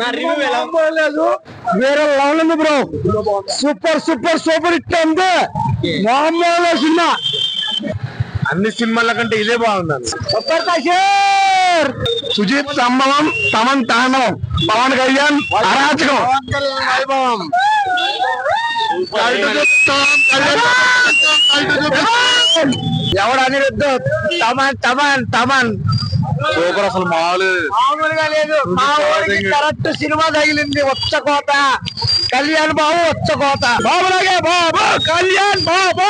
లేదు వేరే లెవెల్ ఉంది bro. Super super super hit ఉంది మామూలు సినిమా. అన్ని సినిమాల కంటే ఇదే బాగుంది సూపర్ కషేర్ సుజిత్ సంభవం తమన్ తాండవం పవన్ కళ్యాణ్ అరాచకం. వైభవం. ఎవడు అనిరుద్ధు? తమన్ తమన్ తమన్. సూపర్ అసలు మామూలు. మామూలుగా లేదు. మా ఊరికి కరెక్ట్ సినిమా తగిలింది. వచ్చ కోత. కళ్యాణ్ బాబు వచ్చ కోత. బాబులాగే బాబు కళ్యాణ్ బాబు.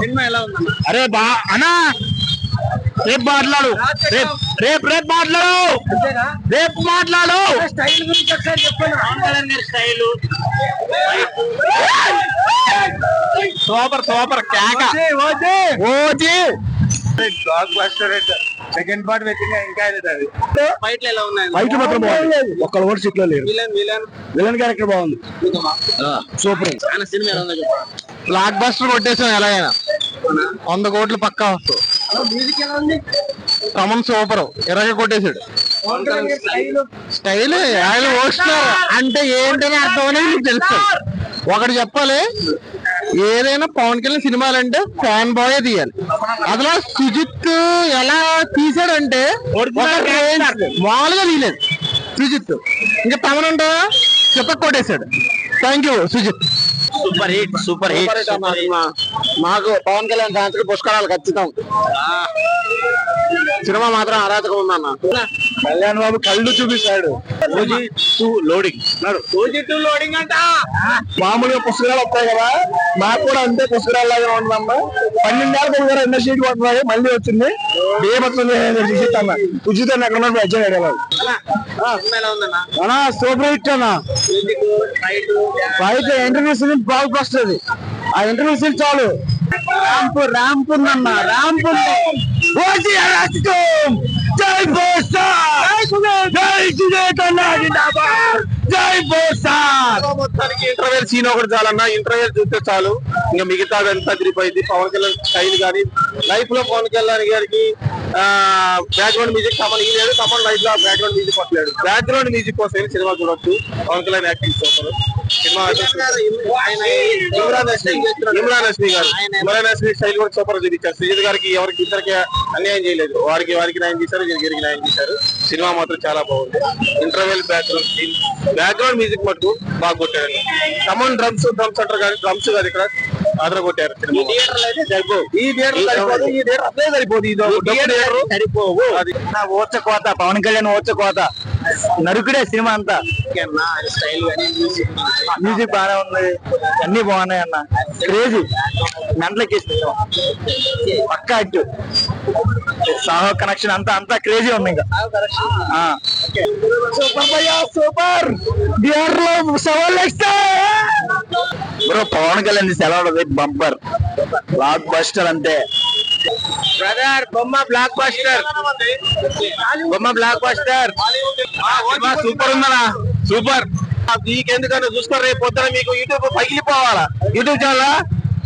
సినిమా ఎలా ఉంది. అరే బా అన్నా రేపు మాట్లాడు. రేపు రేపు రేపు మాట్లాడు. రేపు మాట్లాడు. స్టైల్ గురించి ఒకసారి చెప్పండి స్టైల్. సూపర్ సూపర్ కేక. OG blockbuster second part పెట్టింది ఇంకా అది. ఫైట్లు ఎలా ఉన్నాయి? బయట మాత్రం బాగుంది. ఒక్కళ్ళు కూడా సీట్లో లేరు. విలన్ విలన్ విలన్ క్యారెక్టర్ బాగుంది. సూపర్ ఆయన సినిమా ఎలా ఉందో బ్లాక్ బస్టర్ కొట్టేసాం ఎలాగైనా. వంద కోట్లు పక్కా. మ్యూజిక్ ఎలా ఉంది? తమన్ సూపర్. ఇరగ కొట్టేశాడు. స్టైల్ ఆయన ఓస్తున్నారు అంటే ఏంటని అర్థం అనేది మీకు తెలుసు ఒకటి చెప్పాలి. ఏదైనా పవన్ కళ్యాణ్ సినిమాలు అంటే ఫ్యాన్ బాయ్ తీయాలి. అసలు సుజిత్ ఎలా తీసాడంటే మామూలుగా తీయలేదు. సుజిత్. ఇంకా తమన్ అంటే చెప్ప కొట్టేశాడు. Thank you Sujeeth. Super hit super hit మాకు పవన్ కళ్యాణ్ ఫ్యాన్స్ పుష్కరాలు ఖచ్చితం. సినిమా మాత్రం అరాచకం ఉందన్న కళ్యాణ్ బాబు కళ్ళు చూపిస్తాడు. OG two loading. OG two loading అంట. మామూలుగా పుస్తకాలు వస్తాయి కదా మాకు కూడా అంతే పుస్తకాలు లాగా ఉందమ్మా పన్నెండేళ్ళకి ఒకసారి ఎన్నో సీట్ పడుతున్నాయి మళ్ళీ వచ్చింది. ఉచిత అన్న ఉచిత ఎక్కడ ఉన్నాడు? ఉందన్న? అన్నా సూపర్ హిట్ అన్న. ఫైట్ బయట ఇంటర్వ్యూ సీన్ బాగా వస్తుంది ఆ ఇంటర్వ్యూ సీన్ చాలు. ర్యాంపు ర్యాంపు ఉందన్న ర్యాంపు ఉంది. జై బోస్టార్ జై సుజేత్ అన్న జిందాబాద్ జై బోస్టార్ మొత్తానికి ఇంటర్వెల్ సీన్ ఒకటి చాలన్నా. ఇంటర్వెల్ చూస్తే చాలు. ఇంకా మిగతాదంతా తిరిగిపోయింది. పవన్ కళ్యాణ్ స్టైల్ కానీ లైఫ్లో పవన్ కళ్యాణ్ గారికి బ్యాక్గ్రౌండ్ మ్యూజిక్ ఈ లేదు. తమన్ లైఫ్లో బ్యాక్గ్రౌండ్ మ్యూజిక్ వస్తలేడు బ్యాక్గ్రౌండ్ మ్యూజిక్ కోసం సినిమా చూడొచ్చు. Pawan Kalyan acting cinema Emraan Hashmi Emraan Hashmi garu. Emraan Hashmi style కూడా సూపర్ చూపించారు. సుజిత్ గారికి ఎవరికి ఇద్దరికి అన్యాయం చేయలేదు. వారికి వారికి న్యాయం చేశారు వీరికి న్యాయం చేశారు. సినిమా మాత్రం చాలా బాగుంది. Interval background scene background music మటుకు బాగా కొట్టారు. కమన్ డ్రమ్స్ డ్రమ్స్ అంటారు కానీ డ్రమ్స్ కాదు ఇక్కడ. ఆదర కొట్టారు సినిమా ఈ థియేటర్ సరిపోదు. ఈ థియేటర్ అసలే సరిపోదు. ఇది ఒక థియేటర్ సరిపోవు. అది. ఓచ కోత పవన్ కళ్యాణ్ ఓచ కోత నరుకుడే సినిమా అంతా. మ్యూజిక్ బాగానే ఉంది. అన్ని బాగున్నాయి అన్న. క్రేజీ. మెంటలకి పక్కా అట్టు సాహో కనెక్షన్ అంతా అంతా క్రేజీ ఉంది ఇంకా. సూపర్ భయ్యా సూపర్. బిఆర్లో సెవెన్ బ్రో పవన్ కళ్యాణ్ సెలవు బంపర్. బ్లాక్ బస్టర్ అంతే. బ్రదర్ బొమ్మ బ్లాక్ బస్టర్ బొమ్మ బ్లాక్ బస్టర్ సూపర్ ఉందనా సూపర్ మీకెందుకన్నా చూసుకో రేపు పొద్దున మీకు యూట్యూబ్ పగిలిపోవాలా? యూట్యూబ్ ఛానల్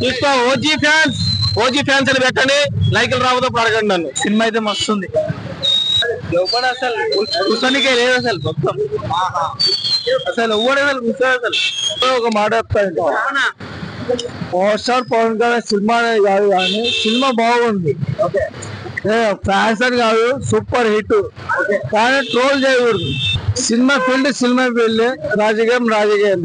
చూసుకో ఓజీ ఫ్యాన్స్ ఓజీ ఫ్యాన్స్ అని పెట్టండి. లైకులు రావద్దు పడకండి నన్ను. సినిమా అయితే మస్తు ఉంది. ఎవడు అసలు కూర్చోనికే లేదు అసలు మొత్తం. అసలు ఎవడు అసలు కూర్చో అసలు? ఒక మాట చెప్తాను? Power star Pawan Kalyan cinema కాదు కానీ సినిమా బాగుంది. ఫ్యాషన్ కాదు సూపర్ హిట్. కానీ ట్రోల్ చేయకూడదు. Cinema field cinema field. రాజకీయం రాజకీయం.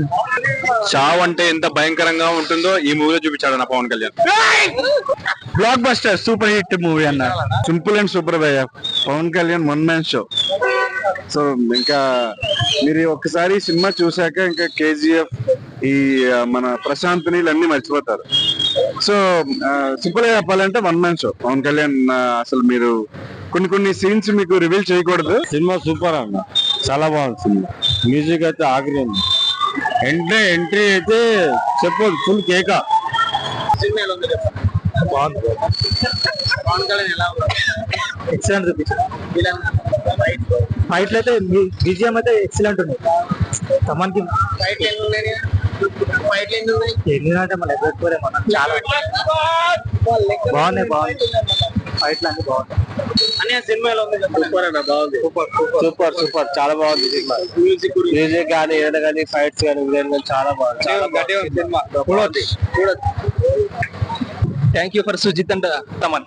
చావు అంటే ఎంత భయంకరంగా ఉంటుందో ఈ మూవీలో చూపించాడు నా Pawan Kalyan. Blockbuster super hit movie అన్న. సింపుల్ అండ్ సూపర్ భయ్య. Pawan Kalyan one man show. So ఇంకా మీరు ఒక్కసారి సినిమా చూసాక ఇంకా కేజీఎఫ్ ఈ మన ప్రశాంత్ నీళ్ళు అన్ని మర్చిపోతారు. సో సింపుల్గా చెప్పాలంటే one man show. Pawan Kalyan అసలు మీరు కొన్ని కొన్ని సీన్స్ మీకు రివీల్ చేయకూడదు. సినిమా సూపర్ అన్న. చాలా బాగుంది సినిమా. మ్యూజిక్ అయితే ఆఖరి ఎంట్రీ ఎంట్రీ అయితే చెప్పదు ఫుల్ కేక. సినిమా ఎలా ఉందో. చెప్పండి. పవన్ కళ్యాణ్ ఎలా ఉన్నారు ఎక్సలెంట్ విలన్ ఫైట్ ఫైట్లు అయితే బీజిఎం అయితే ఎక్సలెంట్ ఉంది. తమన్కి ఫైట్ ఎన్ని ఉన్నాయి? చాలా బాగున్నాయి బాగున్నాయి. ఫైట్లు అన్ని అనే సూపర్ అన్న బాగుంది. Super super. సూపర్ చాలా బాగుంది సినిమా. మ్యూజిక్ మ్యూజిక్ కానీ ఏదైనా కానీ ఫైట్స్ కానీ చాలా బాగుంది. సినిమా. చూడొచ్చు. Thank you for Sujeeth and Thaman